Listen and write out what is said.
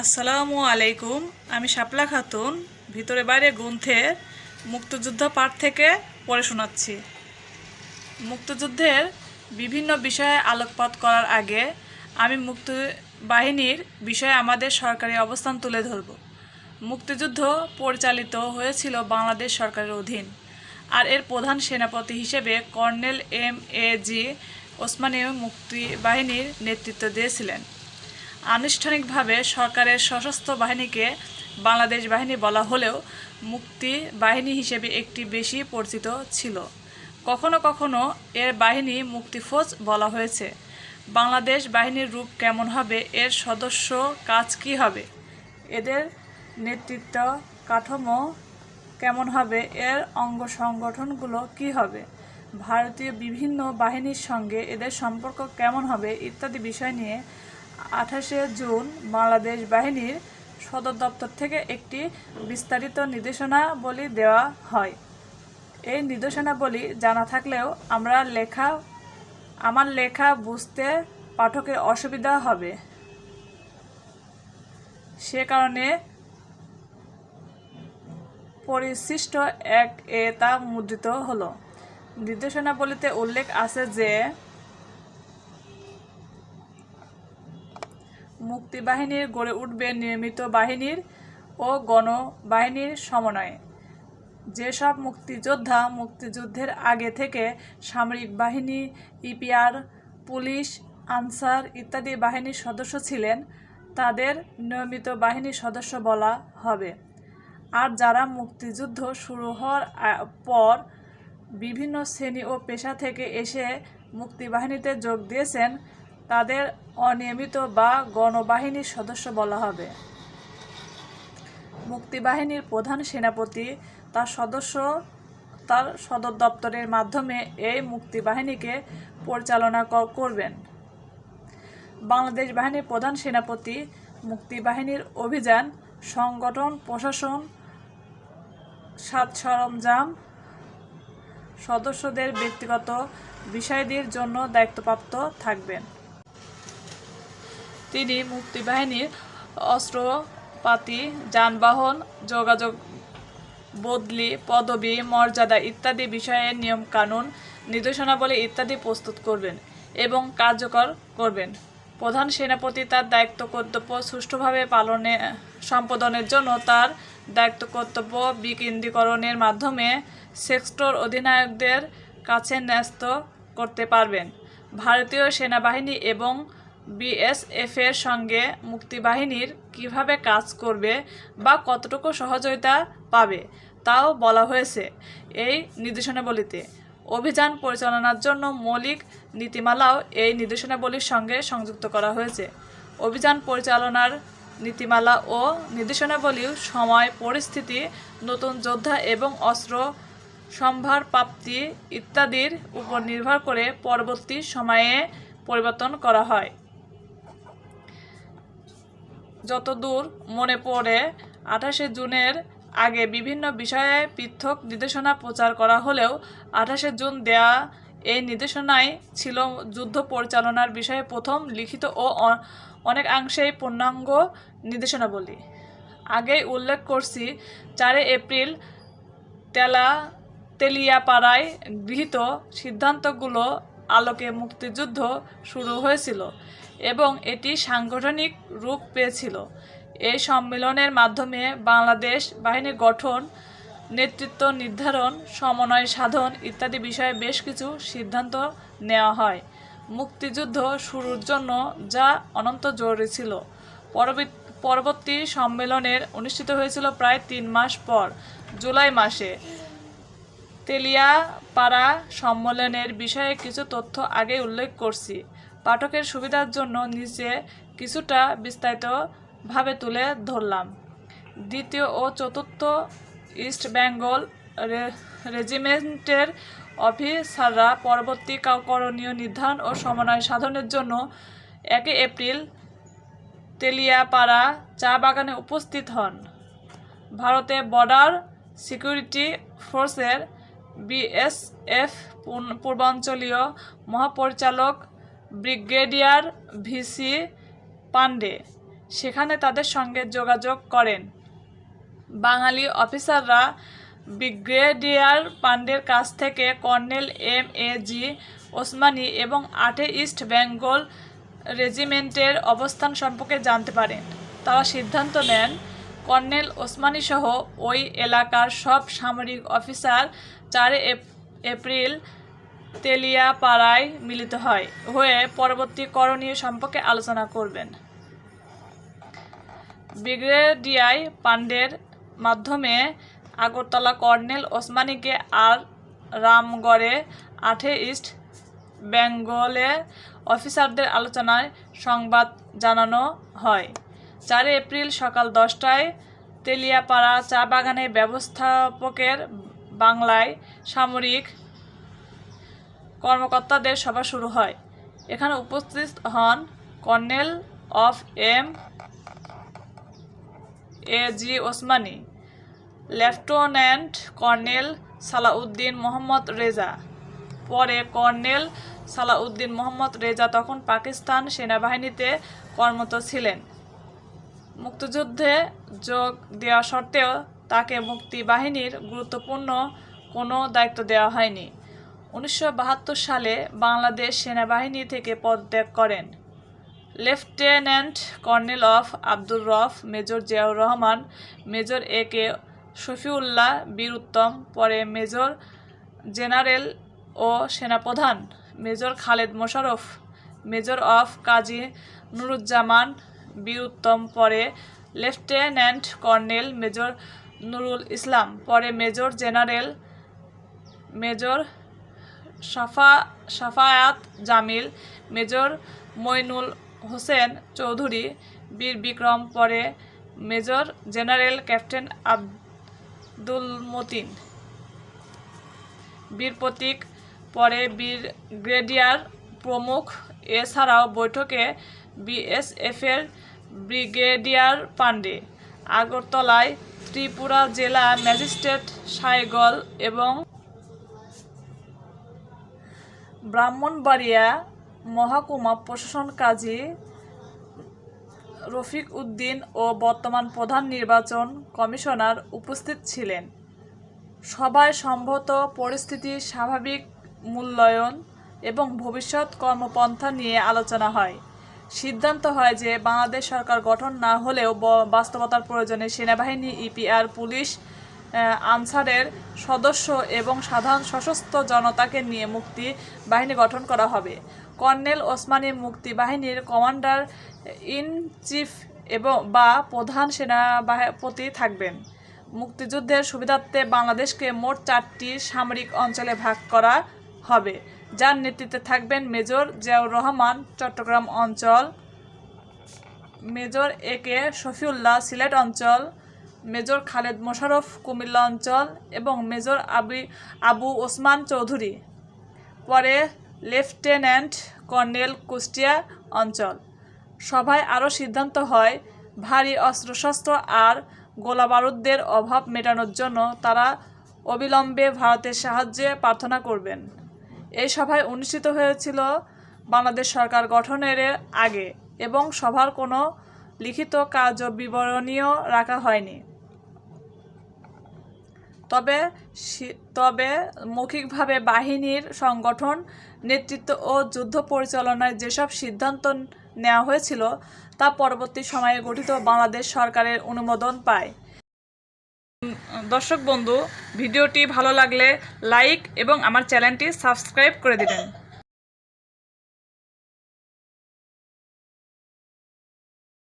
আসসালামু আলাইকুম। আমি শাপলা খাতুন, ভিতরে বাইরে গ্রন্থের মুক্তিযুদ্ধ পাঠ থেকে পড়ে শোনাচ্ছি। মুক্তিযুদ্ধের বিভিন্ন বিষয়ে আলোকপাত করার আগে আমি মুক্তি বাহিনীর বিষয়ে আমাদের সরকারি অবস্থান তুলে ধরব। মুক্তিযুদ্ধ পরিচালিত হয়েছিল বাংলাদেশ সরকারের অধীন আর এর প্রধান সেনাপতি হিসেবে colonel M A G Osmani মুক্তি বাহিনীর নেতৃত্ব দিয়েছিলেন। আনুষ্ঠানিকভাবে সরকারের সশস্ত্র বাহিনীকে বাংলাদেশ বাহিনী বলা হলেও মুক্তি বাহিনী হিসেবে একটি বেশি পরিচিত ছিল। কখনো কখনো এর বাহিনী মুক্তিফৌজ বলা হয়েছে। বাংলাদেশ বাহিনীর রূপ কেমন হবে, এর সদস্য কাজ কি হবে, এদের নেতৃত্ব কাঠামো কেমন হবে, এর অঙ্গ সংগঠনগুলো কি হবে, ভারতীয় বিভিন্ন বাহিনীর সঙ্গে এদের সম্পর্ক কেমন হবে ইত্যাদি বিষয় নিয়ে আঠাশে জুন বাংলাদেশ বাহিনীর সদর দপ্তর থেকে একটি বিস্তারিত নির্দেশনাবলী দেওয়া হয়। এই নির্দেশনাবলী জানা থাকলেও আমরা লেখা, আমার লেখা বুঝতে পাঠকের অসুবিধা হবে। সে কারণে পরিশিষ্ট এক এ তা মুদ্রিত হলো। নির্দেশনাবলীতে উল্লেখ আছে যে মুক্তিবাহিনীর গড়ে উঠবে নিয়মিত বাহিনীর ও গণবাহিনীর সমন্বয়ে। যেসব মুক্তিযোদ্ধা মুক্তিযুদ্ধের আগে থেকে সামরিক বাহিনী, ইপিআর, পুলিশ, আনসার ইত্যাদি বাহিনীর সদস্য ছিলেন, তাদের নিয়মিত বাহিনীর সদস্য বলা হবে। আর যারা মুক্তিযুদ্ধ শুরু হওয়ার পর বিভিন্ন শ্রেণি ও পেশা থেকে এসে মুক্তিবাহিনীতে যোগ দিয়েছেন তাদের অনিয়মিত বা গণবাহিনীর সদস্য বলা হবে। মুক্তিবাহিনীর প্রধান সেনাপতি, তার সদস্য, তার সদর দপ্তরের মাধ্যমে এই মুক্তিবাহিনীকে পরিচালনা করবেন। বাংলাদেশ বাহিনীর প্রধান সেনাপতি, মুক্তিবাহিনীর অভিযান, সংগঠন, প্রশাসন, সাত সরঞ্জাম, সদস্যদের ব্যক্তিগত বিষয়াদির জন্য দায়িত্বপ্রাপ্ত থাকবেন। তিনি মুক্তিবাহিনীর অস্ত্রপাতি, যানবাহন, যোগাযোগ বদলি, পদবি, মর্যাদা ইত্যাদি বিষয়ে নিয়মকানুন, নির্দেশনাবলী ইত্যাদি প্রস্তুত করবেন এবং কার্যকর করবেন। প্রধান সেনাপতি তার দায়িত্ব কর্তব্য সুষ্ঠুভাবে পালনে, সম্পাদনের জন্য তার দায়িত্ব কর্তব্য বিকেন্দ্রীকরণের মাধ্যমে সেক্টর অধিনায়কদের কাছে ন্যস্ত করতে পারবেন। ভারতীয় সেনাবাহিনী এবং বিএসএফের সঙ্গে মুক্তিবাহিনীর কীভাবে কাজ করবে বা কতটুকু সহযোগিতা পাবে, তাও বলা হয়েছে এই নির্দেশনাবলীতে অভিযান পরিচালনার জন্য মৌলিক নীতিমালাও এই নির্দেশনাবলীর সঙ্গে সংযুক্ত করা হয়েছে। অভিযান পরিচালনার নীতিমালা ও নির্দেশনাবলীর সময়, পরিস্থিতি, নতুন যোদ্ধা এবং অস্ত্র সম্ভার প্রাপ্তি ইত্যাদির উপর নির্ভর করে পরবর্তী সময়ে পরিবর্তন করা হয়। যতদূর মনে পড়ে, আঠাশে জুনের আগে বিভিন্ন বিষয়ে পৃথক নির্দেশনা প্রচার করা হলেও আঠাশে জুন দেয়া এই নির্দেশনায় ছিল যুদ্ধ পরিচালনার বিষয়ে প্রথম লিখিত ও অনেকাংশেই পূর্ণাঙ্গ নির্দেশনাবলী। আগেই উল্লেখ করছি, চারে এপ্রিল তেলা, তেলিয়াপাড়ায় গৃহীত সিদ্ধান্তগুলো আলোকে মুক্তিযুদ্ধ শুরু হয়েছিল এবং এটি সাংগঠনিক রূপ পেয়েছিল। এই সম্মেলনের মাধ্যমে বাংলাদেশ বাহিনী গঠন, নেতৃত্ব নির্ধারণ, সমন্বয় সাধন ইত্যাদি বিষয়ে বেশ কিছু সিদ্ধান্ত নেওয়া হয়। মুক্তিযুদ্ধ শুরুর জন্য যা অনন্ত জরুরি ছিল। পরবর্তী সম্মেলনের অনুষ্ঠিত হয়েছিল প্রায় তিন মাস পর, জুলাই মাসে। তেলিয়াপাড়া সম্মেলনের বিষয়ে কিছু তথ্য আগে উল্লেখ করছি। পাঠকের সুবিধার জন্য নিচে কিছুটা বিস্তারিতভাবে তুলে ধরলাম। দ্বিতীয় ও চতুর্থ ইস্ট বেঙ্গল রেজিমেন্টের অফিসাররা পরবর্তী করণীয় নির্ধারণ ও সমন্বয় সাধনের জন্য একে এপ্রিল তেলিয়াপাড়া চা বাগানে উপস্থিত হন। ভারতে বর্ডার সিকিউরিটি ফোর্সের বিএসএফ পূর্বাঞ্চলীয় মহাপরিচালক ব্রিগেডিয়ার ভিসি পান্ডে সেখানে তাদের সঙ্গে যোগাযোগ করেন। বাঙালি অফিসাররা ব্রিগেডিয়ার পান্ডের কাছ থেকে colonel M A G Osmani এবং আটে ইস্ট বেঙ্গল রেজিমেন্টের অবস্থান সম্পর্কে জানতে পারেন। তারা সিদ্ধান্ত নেন, কর্নেল ওসমানী সহ ওই এলাকার সব সামরিক অফিসার চারে এপ্রিল তেলিয়াপাড়ায় মিলিত হয়, হয়ে পরবর্তী করণীয় সম্পর্কে আলোচনা করবেন। ব্রিগেডিয়ার পান্ডের মাধ্যমে আগরতলা কর্নেল ওসমানীকে আর রামগড়ে আঠে ইস্ট বেঙ্গলে অফিসারদের আলোচনায় সংবাদ জানানো হয়। চার এপ্রিল সকাল দশটায় তেলিয়াপাড়া চা বাগানে ব্যবস্থাপকের বাংলায় সামরিক কর্মকর্তাদের সভা শুরু হয়। এখানে উপস্থিত হন colonel of M A G Osmani, lieutenant colonel Salauddin Mohammad Reza. পরে কর্নেল সালাউদ্দিন মোহাম্মদ রেজা তখন পাকিস্তান সেনাবাহিনীতে কর্মরত ছিলেন। মুক্তিযুদ্ধে যোগ দেওয়া সত্ত্বেও তাকে মুক্তি বাহিনীর গুরুত্বপূর্ণ কোনো দায়িত্ব দেওয়া হয়নি। উনিশশো বাহাত্তর সালে বাংলাদেশ সেনাবাহিনী থেকে পদত্যাগ করেন। Lieutenant colonel of Abdur Rob, major Ziaur Rahman, major A K Shafiullah Bir Uttom, পরে মেজর জেনারেল ও সেনাপ্রধান, major Khaled Mosharraf major of Kazi Nuruzzaman Bir উত্তম, পরে lieutenant colonel major Nurul Islam, পরে মেজর জেনারেল মেজর সাফা সাফায়াত জামিল, মেজর মইনুল হোসেন চৌধুরী, বীর বিক্রম, পরে major general captain Abdul Matin. Bir Protik, পরে বীর গ্রেডিয়ার প্রমুখ। এছাড়াও বৈঠকে বিএসএফের ব্রিগেডিয়ার পান্ডে আগরতলায় ত্রিপুরা জেলা ম্যাজিস্ট্রেট সাইগল এবং ব্রাহ্মণবাড়িয়া মহকুমা প্রশাসন কাজী রফিক উদ্দিন ও বর্তমান প্রধান নির্বাচন কমিশনার উপস্থিত ছিলেন। সভায় সম্ভবত পরিস্থিতি স্বাভাবিক, মূল্যায়ন এবং ভবিষ্যৎ কর্মপন্থা নিয়ে আলোচনা হয়। সিদ্ধান্ত হয় যে বাংলাদেশ সরকার গঠন না হলেও বাস্তবতার প্রয়োজনে সেনাবাহিনী, ইপিআর, পুলিশ আনসারের সদস্য এবং সাধারণ সশস্ত্র জনতাকে নিয়ে মুক্তি বাহিনী গঠন করা হবে। কর্নেল ওসমানী মুক্তি বাহিনীর কমান্ডার ইন চিফ এবং বা প্রধান সেনাপতি থাকবেন। মুক্তিযুদ্ধের সুবিধার্থে বাংলাদেশকে মোট চারটি সামরিক অঞ্চলে ভাগ করা হবে। যার নেতৃত্বে থাকবেন মেজর জিয়াউর রহমান, চট্টগ্রাম অঞ্চল, major A K Shafiullah, Sylhet অঞ্চল, মেজর খালেদ মোশাররফ, কুমিল্লা অঞ্চল এবং মেজর আবি, আবু ওসমান চৌধুরী। পরে লেফটেন্যান্ট কর্নেল কুষ্টিয়া অঞ্চল। সভায় আরও সিদ্ধান্ত হয়, ভারী অস্ত্রশস্ত্র আর গোলাবারুদের অভাব মেটানোর জন্য তারা অবিলম্বে ভারতের সাহায্যে প্রার্থনা করবেন। এই সভায় অনুষ্ঠিত হয়েছিল বাংলাদেশ সরকার গঠনের আগে এবং সভার কোনো লিখিত কাজ ও বিবরণীও রাখা হয়নি। তবে তবে মৌখিকভাবে বাহিনীর সংগঠন, নেতৃত্ব ও যুদ্ধ পরিচালনায় যেসব সিদ্ধান্ত নেওয়া হয়েছিল তা পরবর্তী সময়ে গঠিত বাংলাদেশ সরকারের অনুমোদন পায়। দর্শক বন্ধু ভিডিওটি ভালো লাগলে লাইক এবং আমার চ্যানেলটি সাবস্ক্রাইব করে দিবেন।